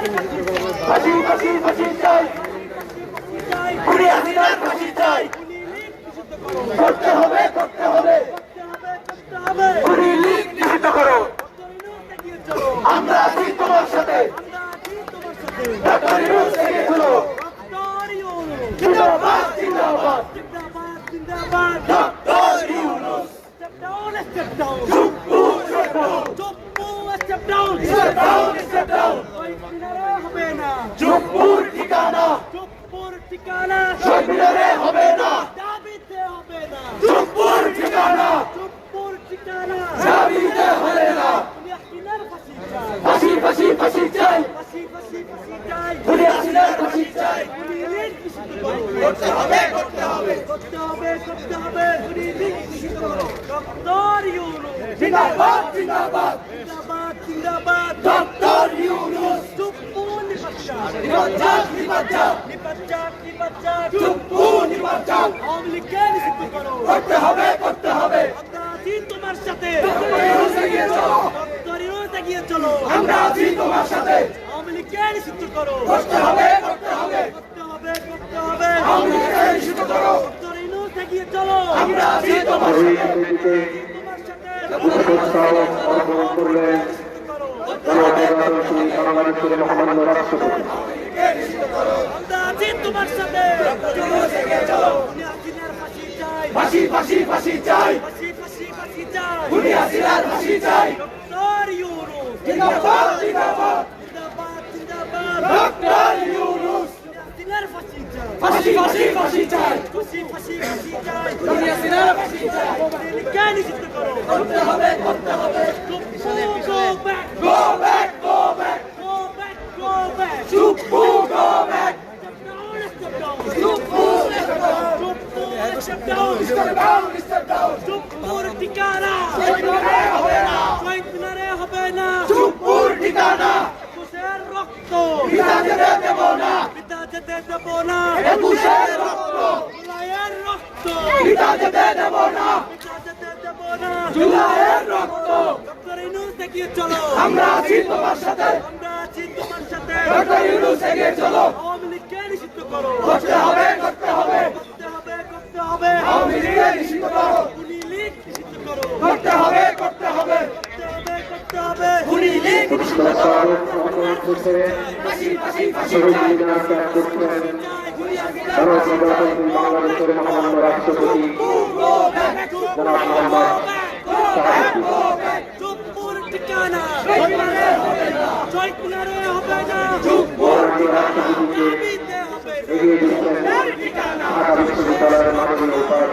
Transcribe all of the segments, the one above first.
ফাঁসি ফাঁসি ফাঁসি চাই খুনি হাসিনার ফাঁসি চাই করতে হবে করতে হবে খুনি লীগ নিষিদ্ধ করো আমরা আছি তোমার সাথে ডক্টর ইউনুস থেকে চলো জিন্দাবাদ জিন্দাবাদ doctor Yunus Chuppu step down. Step down step down. চুপ্পুর হবে না ফাঁসি ফাঁসি ফাঁসি চাই খুনি হাসিনার ফাঁসি চাই করতে হবে করতে হবে। করতে হবে করতে হবে। ডক্টর ইউনুস জিন্দাবাদ জিন্দাবাদ জিন্দাবাদ জিন্দাবাদ ডক্টর ইউনুস চুপ্পু নিপাচ্চাক নিবাজ্জাক নিবাজ্জাক নিপাচ্চাক নিপাচ্চাক চুপ্পু নিবাজ্জাক আওয়ামী লীগকে নিষিদ্ধ করো করতে হবে করতে হবে তোমার সাথে। এগিয়ে চলো। এগিয়ে চলো। আমরা আছি তোমার সাথে। আওয়ামী লীগকে নিষিদ্ধ করো। করতে হবে করতে হবে। করতে হবে করতে হবে। আওয়ামী লীগকে নিষিদ্ধ করো। ডক্টর এগিয়ে চলো। আমরা আছি তোমার সাথে। করলেন মহামান্য রাষ্ট্রপতি আমরা আছি তোমার সাথে। ফাঁসি ফাঁসি ফাঁসি চাই। চাই খুনি হাসিনার ফাঁসি চাই ডক্টর ইউনুস জিন্দাবাদ জিন্দাবাদ জিন্দাবাদ জিন্দাবাদ ডক্টর ইউনুস হাসিনার ফাঁসি চাই ফাঁসি ফাঁসি ফাঁসি চাই ফাঁসি ফাঁসি ফাঁসি চাই খুনি হাসিনার ফাঁসি চাই কে নিষিদ্ধ করো করতে হবে করতে হবে go back go back go back go back go back Chuppu go back Step down, Chuppu step down. Step down step down চুপ্পুর ঠিকানা শহীদরে হবে না শহীদ মিনারে হবে না চুপ্পুর ঠিকানা একুশের রক্ত পিতা যেতে দেব না পিতা যেতে দেব না। একুশের রক্ত জুলাইয়ের রক্ত। পিতা যেতে দেব না। পিতা যেতে দেব না। জুলাইয়ের রক্ত। ডক্টর ইউনুস দেখিয়ে চলো। আমরা আছি তোমার সাথে। আমরা আছি তোমার সাথে। ডক্টর ইউনুস এগিয়ে চলো। আওয়ামী লীগকে নিষিদ্ধ করো। করতে হবে করতে হবে। করতে হবে করতে হবে। আওয়ামী লীগকে নিষিদ্ধ করো। খুনি লীগ নিষিদ্ধ করো। করতে হবে করতে হবে। করতে হবে করতে হবে। খুনি লীগ নিষিদ্ধ করো। করছেন বাংলাদেশের মহামান্য রাষ্ট্রপতি ঢাকা বিশ্ববিদ্যালয়ের মাননীয় উপাচার্য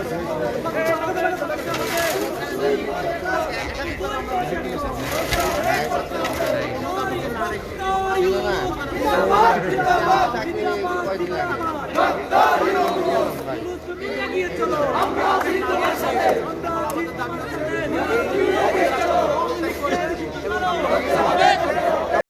Thank you.